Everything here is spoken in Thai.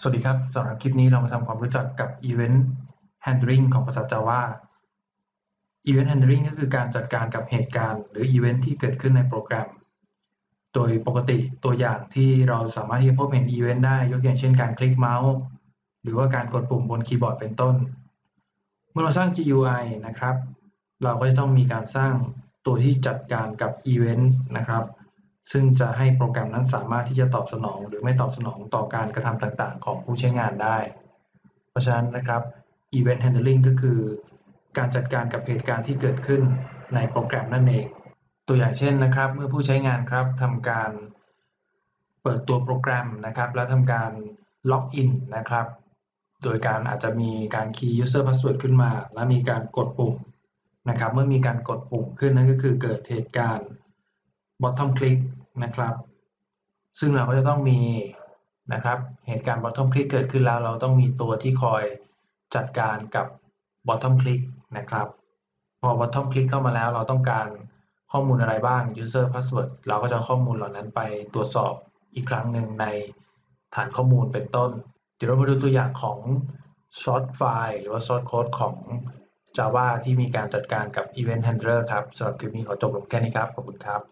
สวัสดีครับสำหรับคลิปนี้เรามาทำความรู้จักกับ Event Handling ของภาษา Java Event Handling ก็คือการจัดการกับเหตุการณ์ หรือ Event ที่เกิดขึ้นในโปรแกรม โดยปกติตัวอย่างที่เราสามารถที่จะพบเห็น Event ได้ยกอย่างเช่นการคลิกเมาส์ หรือว่าการกดปุ่มบนคีย์บอร์ดเป็นต้น เมื่อเราสร้าง GUI นะครับ เราก็จะต้องมีการสร้างตัวที่จัดการกับ Event นะครับ ซึ่งจะให้โปรแกรมนั้นสามารถที่จะตอบสนอง หรือไม่ตอบสนองต่อการกระทำต่างๆ ของผู้ใช้งานได้ เพราะฉะนั้นนะครับ Event Handling ก็คือ การจัดการกับเหตุการณ์ที่เกิดขึ้นในโปรแกรมนั่นเอง ตัวอย่างเช่นนะครับ เมื่อผู้ใช้งานครับทำการเปิดตัวโปรแกรมนะครับ แล้วทำการล็อกอินนะครับ โดยการอาจจะมีการคีย์ user password ขึ้นมา แล้วมีการกดปุ่มนะครับ เมื่อมีการกดปุ่มขึ้นนั่นก็คือเกิดเหตุการณ์ bottom click นะครับ ซึ่งเราก็จะต้องมีนะครับ เหตุการณ์ bottom click เกิดขึ้นแล้ว เราต้องมีตัวที่คอยจัดการกับ bottom click นะครับ พอ bottom click เข้ามาแล้ว เราต้องการข้อมูลอะไรบ้าง user password เราก็จะข้อมูลเหล่านั้นไปตรวจสอบอีกครั้งหนึ่งในฐานข้อมูลเป็นต้น เดี๋ยวเรามาดูตัวอย่างของ short file หรือว่า short code ของ Java ที่มีการจัดการกับ event handler ครับสำหรับคลิปนี้ขอจบลงแค่นี้ครับ ขอบคุณครับ